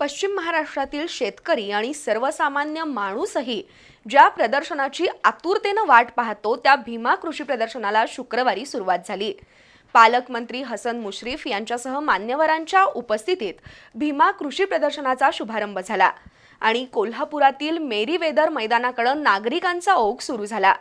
पश्चिम महाराष्ट्रातील शेतकरी आणि सर्वसामान्य माणूसही ज्या प्रदर्शनाची आतुरतेनं वाट पाहतो त्या भीमा कृषी प्रदर्शनाला शुक्रवारी सुरुवात झाली. पालकमंत्री हसन मुश्रीफ यांच्यासह मान्यवरांच्या उपस्थितीत भीमा कृषी प्रदर्शनाचा शुभारंभ झाला आणि कोल्हापुरातील मेरी वेदर मैदानाकडे नागरिकांचा ओघ सुरू झाला.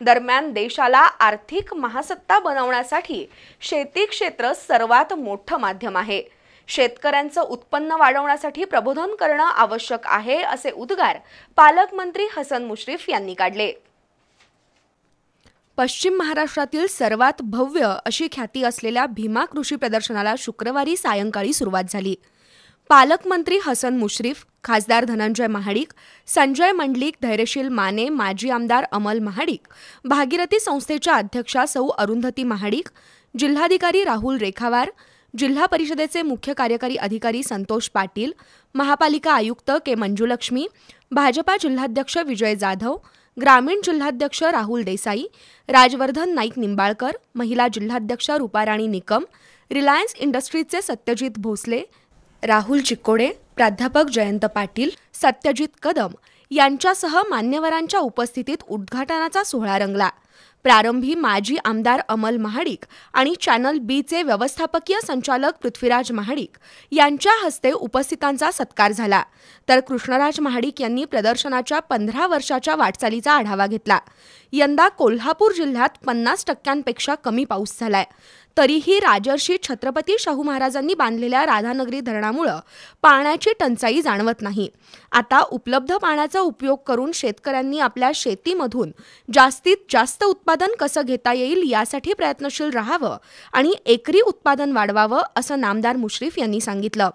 दरम्यान देशाला आर्थिक महासत्ता बनवण्यासाठी शेती क्षेत्र सर्वात मोठं माध्यम आहे. शेतकऱ्यांचं उत्पन्न वाढवण्यासाठी प्रबोधन करणं आवश्यक आहे असे उद्गार पालकमंत्री हसन मुश्रीफ यांनी काढले. पश्चिम महाराष्ट्रातील सर्वात भव्य अशी ख्याती असलेल्या भीमा कृषी प्रदर्शनाला शुक्रवारी सायंकाळी सुरुवात झाली. पालकमंत्री हसन मुश्रीफ खासदार धनंजय महाडिक संजय मंडलिक धैर्यशील माने माजी आमदार अमल महाडिक भागीरथी संस्थेच्या अध्यक्षा सौ अरुंधती महाडिक जिल्हाधिकारी राहुल रेखावार जिल्हा परिषदेचे मुख्य कार्यकारी अधिकारी संतोष पाटील महापालिका आयुक्त के मंजुलक्ष्मी भाजपा जिल्हाध्यक्ष विजय जाधव ग्रामीण जिल्हाध्यक्ष राहुल देसाई राजवर्धन नाईक निंबाळकर महिला जिल्हाध्यक्ष रुपाराणी निकम रिलायन्स इंडस्ट्रीजचे सत्यजित भोसले राहुल चिक्कोडे प्राध्यापक जयंत पाटील सत्यजित कदम यांच्यासह मान्यवरांच्या उपस्थितीत उद्घाटनाचा सोहळा रंगला. प्रारंभी माजी आमदार अमल महाडिक आणि चॅनल बीचे व्यवस्थापकीय संचालक पृथ्वीराज महाडिक यांच्या हस्ते उपस्थितांचा सत्कार झाला. तर कृष्णराज महाडिक यांनी प्रदर्शनाच्या पंधरा वर्षाच्या वाटचालीचा आढावा घेतला. यंदा कोल्हापूर जिल्ह्यात पन्नास टक्क्यांपेक्षा कमी पाऊस झालाय. तरीही राजर्षी छत्रपती शाहू महाराजांनी बांधलेल्या राधानगरी धरणामुळं पाण्याची टंचाई जाणवत नाही. आता उपलब्ध पाण्याचा उपयोग करून शेतकऱ्यांनी आपल्या शेतीमधून जास्तीत जास्त उत्पादन कसं घेता येईल यासाठी प्रयत्नशील राहावं आणि एकरी उत्पादन वाढवावं असं नामदार मुश्रीफ यांनी सांगितलं.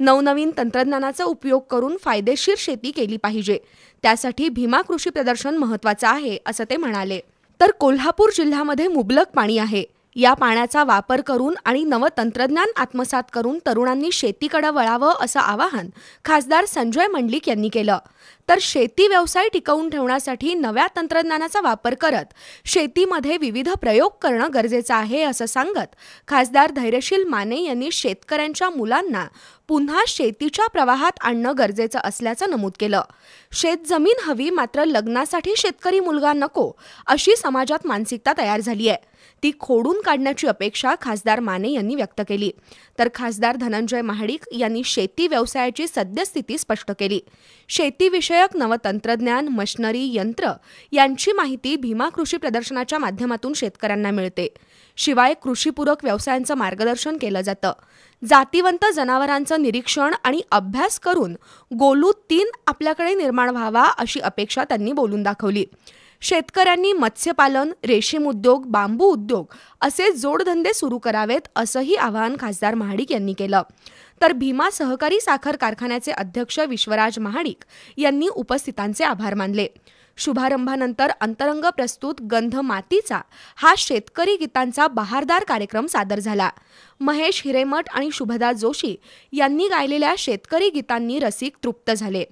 नवनवीन तंत्रज्ञानाचा उपयोग करून फायदेशीर शेती केली पाहिजे. त्यासाठी भीमा कृषी प्रदर्शन महत्वाचं आहे असं ते म्हणाले. तर कोल्हापूर जिल्ह्यामध्ये मुबलक पाणी आहे. या पाण्याचा वापर करून आणि नवं तंत्रज्ञान आत्मसात करून तरुणांनी शेतीकडे वळावं असं आवाहन खासदार संजय मंडलिक यांनी केलं. तर शेती व्यवसाय टिकवून ठेवण्यासाठी नव्या तंत्रज्ञानाचा वापर करत शेतीमध्ये विविध प्रयोग करणं गरजेचं आहे असं सांगत खासदार धैर्यशील माने यांनी शेतकऱ्यांच्या मुलांना पुन्हा शेतीच्या प्रवाहात आणणं गरजेचं असल्याचं नमूद केलं. शेतजमीन हवी मात्र लग्नासाठी शेतकरी मुलगा नको अशी समाजात मानसिकता तयार झाली आहे ती खोडून काढण्याची अपेक्षा खासदार माने यांनी व्यक्त केली. तर खासदार धनंजय महाडिक यांनी शेती व्यवसायाची सद्यस्थिती स्पष्ट केली. शेतीविषयक नवतंत्रज्ञान मशनरी यंत्र यांची माहिती भीमा कृषी प्रदर्शनाच्या माध्यमातून शेतकऱ्यांना मिळते. शिवाय कृषीपूरक व्यवसायांचं मार्गदर्शन केलं जातं. जातीवंत जनावरांचं निरीक्षण आणि अभ्यास करून गोलू तीन आपल्याकडे निर्माण व्हावा अशी अपेक्षा त्यांनी बोलून दाखवली. शेतकऱ्यांनी मत्स्यपालन रेशीम उद्योग बांबू उद्योग असे जोडधंदे सुरू करावेत असंही आवाहन खासदार महाडिक यांनी केलं. तर भीमा सहकारी साखर कारखान्याचे अध्यक्ष विश्वराज महाडिक यांनी उपस्थितांचे आभार मानले. शुभारंभानंतर अंतरंग प्रस्तुत गंध मातीचा हा शेतकरी गीतांचा बहारदार कार्यक्रम सादर झाला. महेश हिरेमठ आणि शुभदा जोशी यांनी गायलेल्या शेतकरी गीतांनी रसिक तृप्त झाले.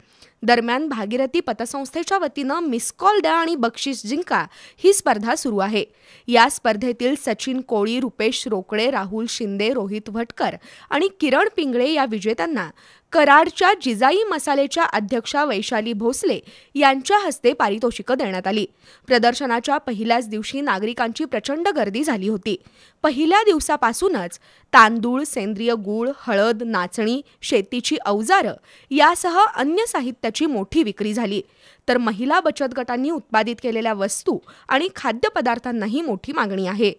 दरम्यान भागीरथी पतसंस्थेच्या वतीनं मिस कॉल द्या आणि बक्षीस जिंका ही स्पर्धा सुरू आहे. या स्पर्धेतील सचिन कोळी रुपेश रोकडे राहुल शिंदे रोहित भटकर आणि किरण पिंगळे या विजेत्यांना कराडच्या जिजाई मसालेच्या अध्यक्षा वैशाली भोसले यांच्या हस्ते पारितोषिकं देण्यात आली. प्रदर्शनाच्या पहिल्याच दिवशी नागरिकांची प्रचंड गर्दी झाली होती. पहिल्या दिवसापासूनच तांदूळ सेंद्रिय गूळ हळद नाचणी शेतीची अवजारं यासह अन्य साहित्याची मोठी विक्री झाली. तर महिला बचत गटांनी उत्पादित केलेल्या वस्तू आणि खाद्यपदार्थांनाही मोठी मागणी आहे.